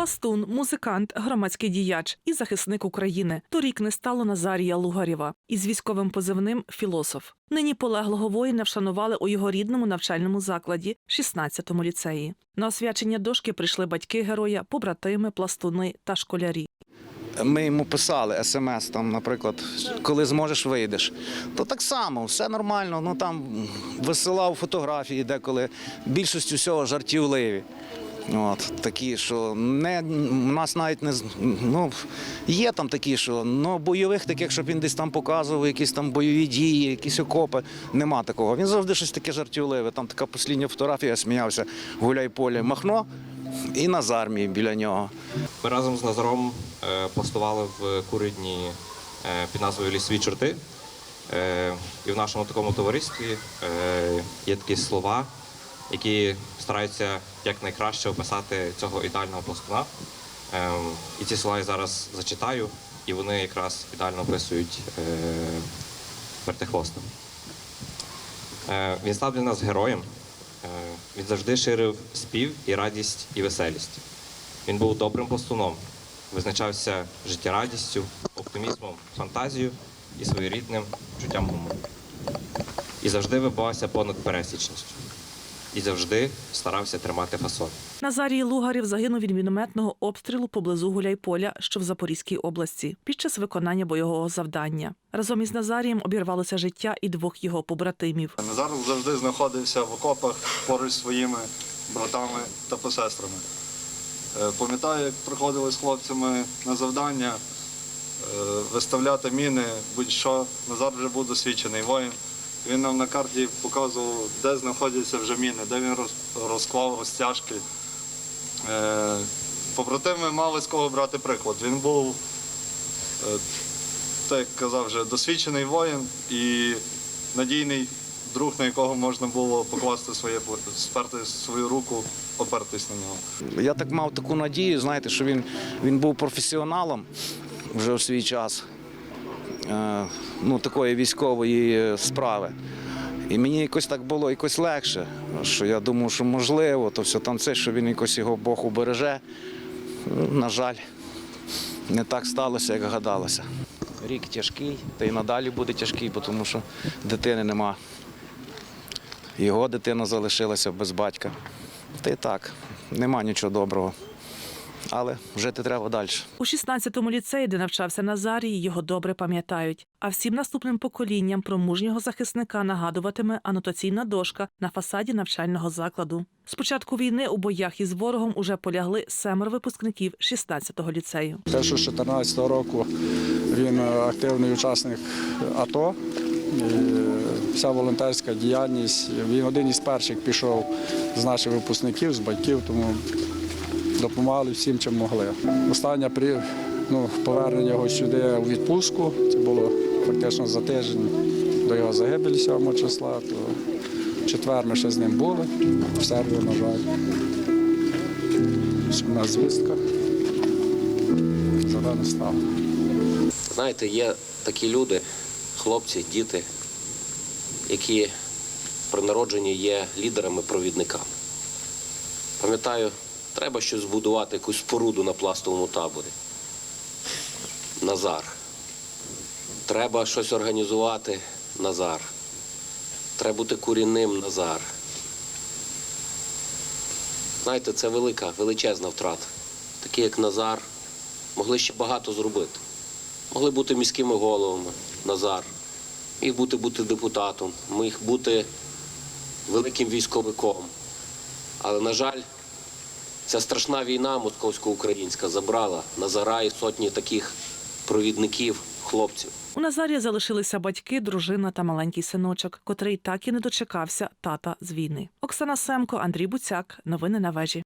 Пластун, музикант, громадський діяч і захисник України. Торік не стало Назарія Лугарєва із військовим позивним Філософ. Нині полеглого воїна вшанували у його рідному навчальному закладі, 16-му ліцеї. На освячення дошки прийшли батьки героя, побратими, пластуни та школярі. Ми йому писали смс, там, наприклад, коли зможеш, вийдеш. То так само, все нормально. Ну там висилав фотографії деколи. Більшість усього жартівливі. От, такі, що не, у нас навіть не ну, є там такі, що ну, бойових таких, щоб він десь там показував, якісь там бойові дії, якісь окопи. Нема такого. Він завжди щось таке жартівливе. Там така послідня фотографія, я сміявся, гуляй поле, махно, і Назар мій біля нього. Ми разом з Назаром е, пластували в Куридні е, під назвою Лісові чорти. Е, І в нашому такому товаристві є такі слова, які стараються якнайкраще описати цього ідеального пластуна. Е, І ці слова я зараз зачитаю, і вони якраз ідеально описують е. Е, Він став для нас героєм. Е, Він завжди ширив спів і радість і веселість. Він був добрим пластуном, визначався життєрадістю, оптимізмом, фантазією і своєрідним чуттям гумору. І завжди вибивався понад пересічністю. І завжди старався тримати фасон. Назарій Лугарєв загинув від мінометного обстрілу поблизу Гуляйполя, що в Запорізькій області, під час виконання бойового завдання. Разом із Назарієм обірвалося життя і двох його побратимів. Назар завжди знаходився в окопах поруч зі своїми братами та посестрами. Е, Пам'ятаю, як приходили з хлопцями на завдання е, виставляти міни, будь-що. Назар вже був досвідчений воїн. Він нам на карті показував, де знаходяться вже міни, де він розклав розтяжки. Е, Побратими мали з кого брати приклад. Він був е, так як казав вже, досвідчений воїн і надійний друг, на якого можна було покласти своє сперти свою руку, опертись на нього. Я так мав таку надію, знаєте, що він, він був професіоналом вже у свій час ну, такої військової е, справи. І мені якось так було якось легше, що я думав, що можливо, то все там це, що він якось його Бог убереже. На жаль, не так сталося, як гадалося. Рік тяжкий, та й надалі буде тяжкий, тому що дитини нема. Його дитина залишилася без батька. Та й так, нема нічого доброго. Але жити треба далі. У 16-му ліцеї, де навчався Назарій, його добре пам'ятають. А всім наступним поколінням про мужнього захисника нагадуватиме анотаційна дошка на фасаді навчального закладу. З початку війни у боях із ворогом уже полягли семеро випускників 16-го ліцею. Те, що з 2014 року він е, активний учасник АТО. І Вся волонтерська діяльність. Він один із перших пішов з наших випускників, з батьків, тому допомагали всім, чим могли. Останнє при ну, повернення його сюди у відпустку. Це було фактично за тиждень до його загибелі 7 числа. То в четвер ми ще з ним були, в середу, на жаль. Сумна звістка. Зелено стало. Знаєте, є такі люди, хлопці, діти, які при народженні є лідерами-провідниками. Пам'ятаю, треба щось збудувати, якусь споруду на пластовому таборі. Назар. Треба щось організувати Назар. Треба бути корінним Назар. Знаєте, це велика, величезна втрата. Такі, як Назар, могли ще багато зробити. Могли бути міськими головами Назар, міг бути бути депутатом, міг бути великим військовиком. Але, на жаль, ця страшна війна московсько-українська забрала Назара і сотні таких провідників, хлопців. У Назарія залишилися батьки, дружина та маленький синочок, котрий так і не дочекався тата з війни. Оксана Семко, Андрій Буцяк. Новини на вежі.